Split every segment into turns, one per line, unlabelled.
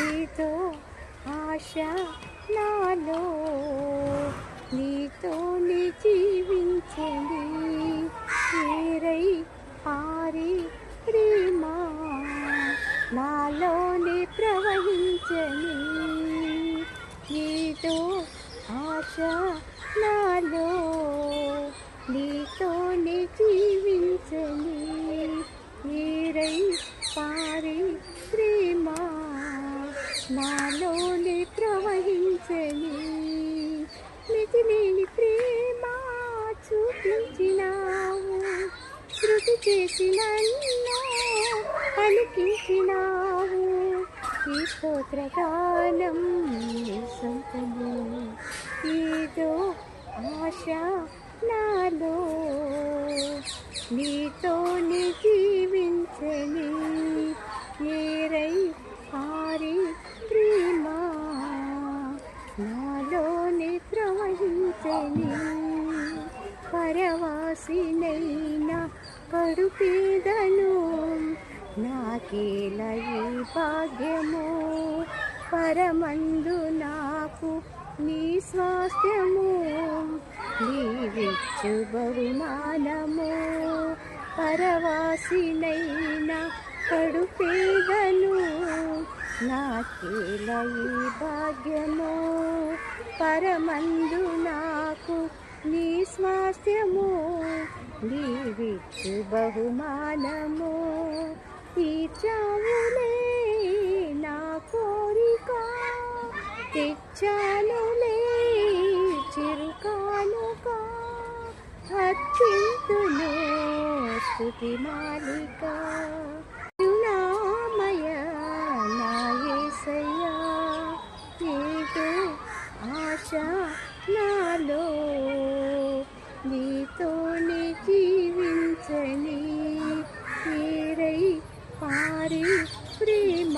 నీతో ఆశ నాలో నీతోనే జీవించని ఏరై ఆరి ప్రేమ నాలోని ప్రవహించని నీతో ఆశ నాలో నీతోనే జీవించని ఏరై పారి నాలోని ప్రవహించని మితిలేని ప్రేమ చూపించినావు. శృతి చేసి నన్ను పలికించినావు ఈ స్తోత్రగానం సొంతము. ఏదో ఆశ నాలో నీతోని జీవించని ఏరై పారి ప్రేమ నాలోనే ప్రవహించని పరవాసినైనా కడుపేదను నాకేల ఈ భాగ్యము. పరమందు నాకు నీ స్వాస్థ్యము. నీవిచ్చు బహుమానము. పరవాసినైనా కడుపేదను నాకేల భాగ్యము పరమందు నాకు నీ స్వాస్థ్యము నీవిచ్చు బహుమానము. తీర్చావులే నా కోరిక తెచ్చానులే చిరుకానుక. అత్యంతును స్థుతి మాలిక కరుణామయ నా యేసయ్యా నీతో ఆశ నాలో నీతోనే జీవించని ఏరై పారి ప్రేమ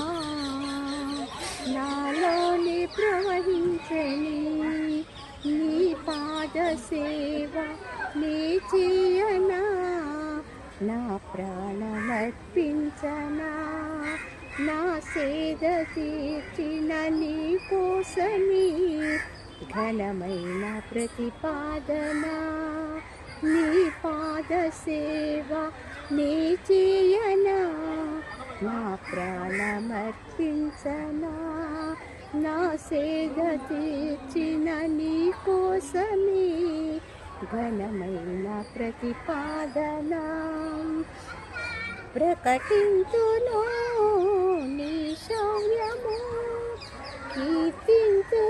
నాలోనే ప్రవహించని నీ పాద నీ చేయనా నా ప్రాణమర్పించనా? నా సేద తీర్చిన నీ కోసమే ఘనమైన ప్రతిపాదన? నీ పాద సేవ నీ చేయనా? నా ప్రాణమర్పించనా? నా సేద తీర్చిన నీ కోసమే ఘనమైన ప్రతిపాదన ప్రకటించును నీ శౌర్యము కీర్తించు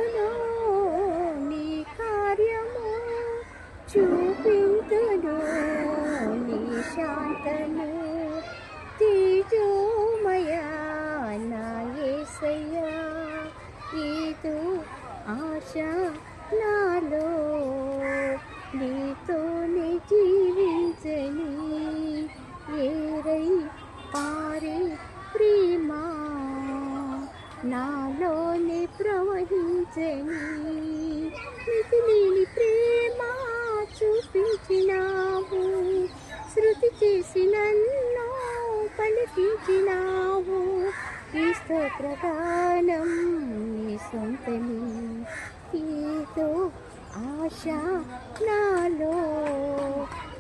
నాలోనే ప్రవహించని మితిలేని ప్రేమ చూపించినావు. శృతి చేసి నన్ను పలికించినావు. ఈ స్తోత్రగానం నీ సొంతని నీతో ఆశ నాలో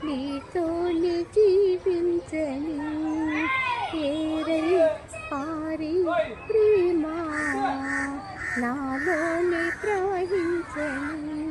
నీతోనే జీవించని ఏరై పారి ప్రేమా నాలోనే ప్రవహించను.